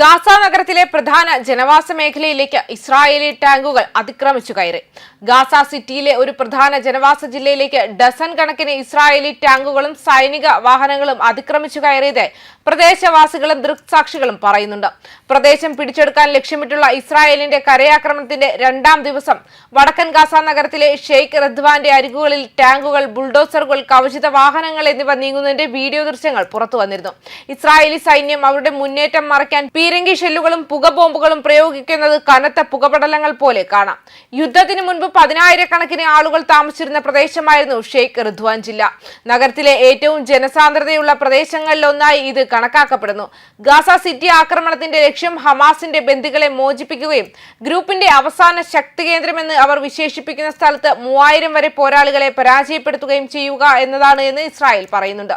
Gaza നഗരത്തിലെ പ്രധാന ജനവാസ മേഖലയിലേക്ക് ഇസ്രായേലി ടാങ്കുകൾ അതിക്രമിച്ചു കയറി. ഗാസ സിറ്റിയിലെ ഒരു പ്രധാന ജനവാസ ജില്ലയിലേക്ക് ഡസൻ കണക്കിന് ഇസ്രായേലി ടാങ്കുകളും സൈനിക വാഹനങ്ങളും അതിക്രമിച്ചു കയറിയതായി പ്രദേശവാസികളും ദൃക്സാക്ഷികളും പറയുന്നുണ്ട്. പ്രദേശം പിടിച്ചെടുക്കാൻ ലക്ഷ്യമിട്ടുള്ള ഇസ്രായേലിന്റെ കരയാക്രമണത്തിന്റെ രണ്ടാം ദിവസം വടക്കൻ ഗാസ നഗരത്തിലെ ഷെയ്ഖ് റദ്വാന്റെ അരികുകളിൽ ടാങ്കുകൾ ബുൾഡോസറുകൾ കവചിത വാഹനങ്ങൾ എന്നിവ നീങ്ങുന്നതിന്റെ വീഡിയോ ദൃശ്യങ്ങൾ പുറത്തു വന്നിരുന്നു ഇസ്രായേലി സൈന്യം അവരുടെ മുന്നേറ്റം മറയ്ക്കാൻ പീരങ്കി ഷെല്ലുകളും പുകബോംബുകളും പ്രയോഗിക്കുന്നത് കനത്ത പുകപടലങ്ങൾ പോലെ കാണാം. യുദ്ധത്തിന് മുൻപ് പതിനായിരക്കണക്കിന് ആളുകൾ താമസിച്ചിരുന്ന പ്രദേശമായിരുന്നു ഷെയ്ഖ് റിദ്വാൻ ജില്ല. നഗരത്തിലെ ഏറ്റവും ജനസാന്ദ്രതയുള്ള പ്രദേശങ്ങളിലൊന്നായി ഇത് കണക്കാക്കപ്പെടുന്നു. ഗാസ സിറ്റി ആക്രമണത്തിന്റെ ലക്ഷ്യം ഹമാസിന്റെ ബന്ദികളെ മോചിപ്പിക്കുകയും ഗ്രൂപ്പിന്റെ അവസാന ശക്തി കേന്ദ്രമെന്ന് അവർ വിശേഷിപ്പിക്കുന്ന സ്ഥലത്ത് മൂവായിരം വരെ പോരാളികളെ പരാജയപ്പെടുത്തുകയും ചെയ്യുക എന്നതാണ് എന്ന് ഇസ്രായേൽ പറയുന്നുണ്ട്.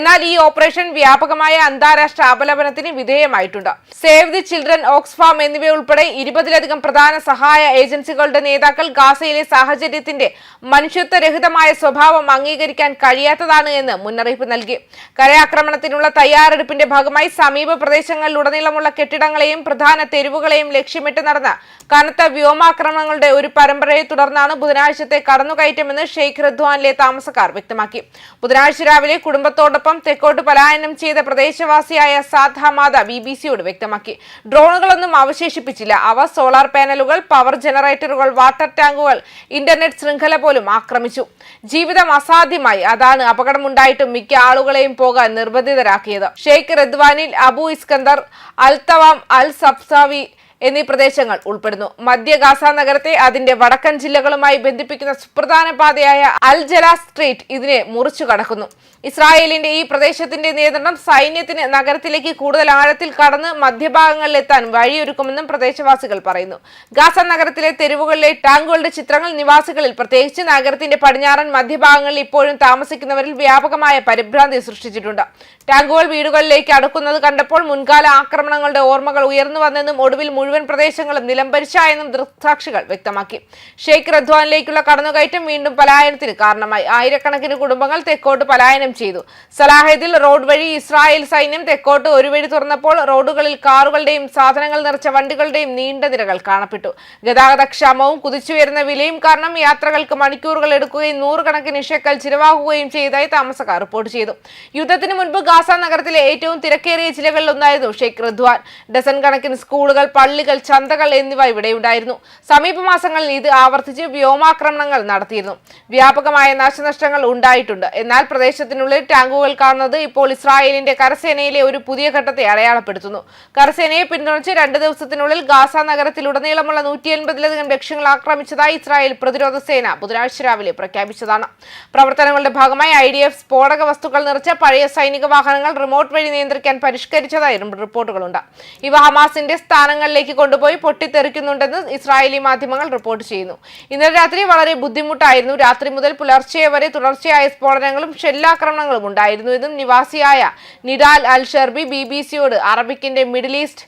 എന്നാൽ ഈ ഓപ്പറേഷൻ വ്യാപകമായ അന്താരാഷ്ട്ര അപലപനത്തിന് വിധേയമായിട്ടുണ്ട്. സേവ് ദി ചിൽഡ്രൻ ഓക്സ്ഫാം എന്നിവയുൾപ്പെടെ ഇരുപതിലധികം പ്രധാന സഹായ ഏജൻസികളുടെ നേതാക്കൾ ഗാസയിലെ സാഹചര്യത്തിന്റെ മനുഷ്യത്വരഹിതമായ സ്വഭാവം അംഗീകരിക്കാൻ കഴിയാത്തതാണ് എന്ന് മുന്നറിയിപ്പ് നൽകി. കരയാക്രമണത്തിനുള്ള തയ്യാറെടുപ്പിന്റെ ഭാഗമായി സമീപ പ്രദേശങ്ങളിലുടനീളമുള്ള കെട്ടിടങ്ങളെയും പ്രധാന തെരുവുകളെയും ലക്ഷ്യമിട്ട് നടന്ന കനത്ത വ്യോമാക്രമണങ്ങളുടെ ഒരു പരമ്പരയെ തുടർന്നാണ് ബുധനാഴ്ചത്തെ കടന്നുകയറ്റമെന്ന് ഷെയ്ഖ് റദ്വാനിലെ താമസക്കാർ വ്യക്തമാക്കി. ബുധനാഴ്ച രാവിലെ കുടുംബത്തോടൊപ്പം തെക്കോട്ട് പലായനം ചെയ്ത പ്രദേശവാസിയായ സാദ് ബി ബി സിയോട് വ്യക്തമാക്കി. ഡ്രോണുകളൊന്നും അവശേഷിപ്പിച്ചില്ല. അവ സോളാർ പാനലുകൾ പവർ ജനറേറ്ററുകൾ വാട്ടർ ടാങ്കുകൾ ഇന്റർനെറ്റ് ശൃംഖല പോലും ആക്രമിച്ചു. ജീവിതം അസാധ്യമായി. അതാണ് അപകടമുണ്ടായിട്ടും മിക്ക ആളുകളെയും പോകാൻ നിർബന്ധിതരാക്കിയത്. Sheikh റദ്വാനിൽ Abu Iskandar al Tawam al Sabzawi എന്നീ പ്രദേശങ്ങൾ ഉൾപ്പെടുന്നു. മധ്യ ഗാസ നഗരത്തെ അതിന്റെ വടക്കൻ ജില്ലകളുമായി ബന്ധിപ്പിക്കുന്ന സുപ്രധാന പാതയായ അൽ ജല സ്ട്രീറ്റ് ഇതിനെ മുറിച്ചു കടക്കുന്നു. ഇസ്രായേലിന്റെ ഈ പ്രദേശത്തിന്റെ നിയന്ത്രണം സൈന്യത്തിന് നഗരത്തിലേക്ക് കൂടുതൽ ആഴത്തിൽ കടന്ന് മധ്യഭാഗങ്ങളിൽ എത്താൻ വഴിയൊരുക്കുമെന്നും പ്രദേശവാസികൾ പറയുന്നു. ഗാസ നഗരത്തിലെ തെരുവുകളിലെ ടാങ്കുകളുടെ ചിത്രങ്ങൾ നിവാസികളിൽ പ്രത്യേകിച്ച് നഗരത്തിന്റെ പടിഞ്ഞാറൻ മധ്യഭാഗങ്ങളിൽ ഇപ്പോഴും താമസിക്കുന്നവരിൽ വ്യാപകമായ പരിഭ്രാന്തി സൃഷ്ടിച്ചിട്ടുണ്ട്. ടാങ്കുകൾ വീടുകളിലേക്ക് അടുക്കുന്നത് കണ്ടപ്പോൾ മുൻകാല ആക്രമണങ്ങളുടെ ഓർമ്മകൾ ഉയർന്നു വന്നെന്നും ഒടുവിൽ മുഴുവൻ പ്രദേശങ്ങളും നിലംപരിച്ച എന്നും ദൃക്സാക്ഷികൾ വ്യക്തമാക്കി. ഷെയ്ഖ് റദ്വാനിലേക്കുള്ള കടന്നുകയറ്റം വീണ്ടും പലായനത്തിന് കാരണമായി. ആയിരക്കണക്കിന് കുടുംബങ്ങൾ തെക്കോട്ട് പലായനം ചെയ്തു. സലാഹദിൽ റോഡ് വഴി ഇസ്രായേൽ സൈന്യം തെക്കോട്ട് ഒരു വഴി തുറന്നപ്പോൾ റോഡുകളിൽ കാറുകളുടെയും സാധനങ്ങൾ നിറച്ച വണ്ടികളുടെയും നീണ്ട നിരകൾ കാണപ്പെട്ടു. ഗതാഗതക്ഷാമവും കുതിച്ചുയരുന്ന വിലയും കാരണം യാത്രകൾക്ക് മണിക്കൂറുകൾ എടുക്കുകയും നൂറുകണക്കിന് ഇഷക്കൽ ചിലവാകുകയും ചെയ്തതായി താമസക്കാർ റിപ്പോർട്ട് ചെയ്തു. യുദ്ധത്തിന് മുൻപ് ഗാസ നഗരത്തിലെ ഏറ്റവും തിരക്കേറിയ ജില്ലകളിലൊന്നായിരുന്നു ഷെയ്ഖ് റദ്വാൻ. ഡസൻ കണക്കിന് സ്കൂളുകൾ പള്ളികൾ ചന്തകൾ എന്നിവ ഇവിടെയുണ്ടായിരുന്നു സമീപ മാസങ്ങളിൽ ഇത് ആവർത്തിച്ച് വ്യോമാക്രമണങ്ങൾ നടത്തിയിരുന്നു. വ്യാപകമായ നാശനഷ്ടങ്ങൾ ഉണ്ടായിട്ടുണ്ട്. എന്നാൽ പ്രദേശത്തിനുള്ളിൽ ടാങ്കുകൾ കാണുന്നത് ഇപ്പോൾ ഇസ്രായേലിന്റെ കരസേനയിലെ ഒരു പുതിയ ഘട്ടത്തെ അടയാളപ്പെടുത്തുന്നു. കരസേനയെ പിന്തുണച്ച് രണ്ട് ദിവസത്തിനുള്ളിൽ ഗാസ നഗരത്തിലുടനീളമുള്ള നൂറ്റി എൺപതിലധികം ലക്ഷ്യങ്ങൾ ആക്രമിച്ചതായി ഇസ്രായേൽ പ്രതിരോധ സേന ബുധനാഴ്ച രാവിലെ പ്രഖ്യാപിച്ചതാണ്. പ്രവർത്തനങ്ങളുടെ ഭാഗമായി ഐ ഡി എഫ് സ്ഫോടക വസ്തുക്കൾ നിറച്ച പഴയ സൈനിക വാഹനങ്ങൾ റിമോട്ട് വഴി നിയന്ത്രിക്കാൻ പരിഷ്കരിച്ചതായും റിപ്പോർട്ടുകളുണ്ട്. ഇവ ഹമാസിന്റെ സ്ഥാനങ്ങളിലേക്ക് കൊണ്ടുപോയി പൊട്ടിത്തെറിക്കുന്നുണ്ടെന്ന് ഇസ്രായേലി മാധ്യമങ്ങൾ റിപ്പോർട്ട് ചെയ്യുന്നു. ഇന്നലെ രാത്രി വളരെ ബുദ്ധിമുട്ടായിരുന്നു. രാത്രി മുതൽ പുലർച്ചെ വരെ തുടർച്ചയായ സ്ഫോടനങ്ങളും ഷെല്ലാക്രമണങ്ങളും ഉണ്ടായിരുന്നു എന്നും നിവാസിയായ Nidal al Sherbi B B സിയോട് അറബിക്കിന്റെ മിഡിൽ ഈസ്റ്റ്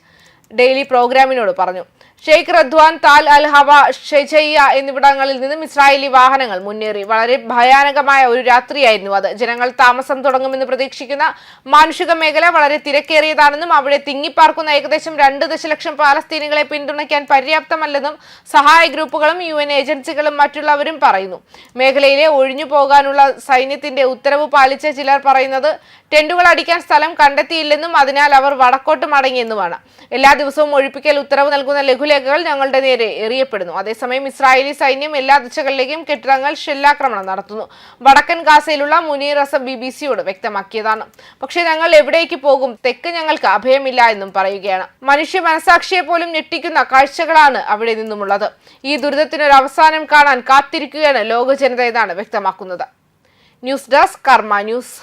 ഡെയിലി പ്രോഗ്രാമിനോട് പറഞ്ഞു. ഷെയ്ഖ് റദ്വാൻ താൽ അൽ ഹവ ഷെജയ്യ എന്നിവിടങ്ങളിൽ നിന്നും ഇസ്രായേലി വാഹനങ്ങൾ മുന്നേറി. വളരെ ഭയാനകമായ ഒരു രാത്രിയായിരുന്നു അത്. ജനങ്ങൾ താമസം തുടങ്ങുമെന്ന് പ്രതീക്ഷിക്കുന്ന മാനുഷിക മേഖല വളരെ തിരക്കേറിയതാണെന്നും അവിടെ തിങ്ങിപ്പാർക്കുന്ന ഏകദേശം രണ്ട് ദശലക്ഷം പാലസ്തീനികളെ പിന്തുണയ്ക്കാൻ പര്യാപ്തമല്ലെന്നും സഹായ ഗ്രൂപ്പുകളും യു ഏജൻസികളും മറ്റുള്ളവരും പറയുന്നു. മേഖലയിലെ ഒഴിഞ്ഞു പോകാനുള്ള സൈന്യത്തിന്റെ ഉത്തരവ് പാലിച്ച ചിലർ പറയുന്നത് ടെന്റുകൾ അടിക്കാൻ സ്ഥലം കണ്ടെത്തിയില്ലെന്നും അതിനാൽ അവർ വടക്കോട്ട് മടങ്ങിയെന്നുമാണ്. എല്ലാ ദിവസവും ഒഴിപ്പിക്കൽ ഉത്തരവ് നൽകുന്ന ലഘുലേഖകൾ ഞങ്ങളുടെ നേരെ എറിയപ്പെടുന്നു. അതേസമയം ഇസ്രായേലി സൈന്യം എല്ലാ ദിശകളിലേക്കും കെട്ടിടങ്ങൾ ഷെല്ലാക്രമണം നടത്തുന്നു. വടക്കൻ ഗാസയിലുള്ള മുനീർ അസം ബി ബി സിയോട് വ്യക്തമാക്കിയതാണ്. പക്ഷേ ഞങ്ങൾ എവിടേക്ക് പോകും? തെക്ക് ഞങ്ങൾക്ക് അഭയമില്ല എന്നും പറയുകയാണ്. മനുഷ്യ മനസാക്ഷിയെ പോലും ഞെട്ടിക്കുന്ന കാഴ്ചകളാണ് അവിടെ നിന്നുമുള്ളത്. ഈ ദുരിതത്തിനൊരു അവസാനം കാണാൻ കാത്തിരിക്കുകയാണ് ലോക ജനത എന്നാണ് വ്യക്തമാക്കുന്നത്. News desk Karma news.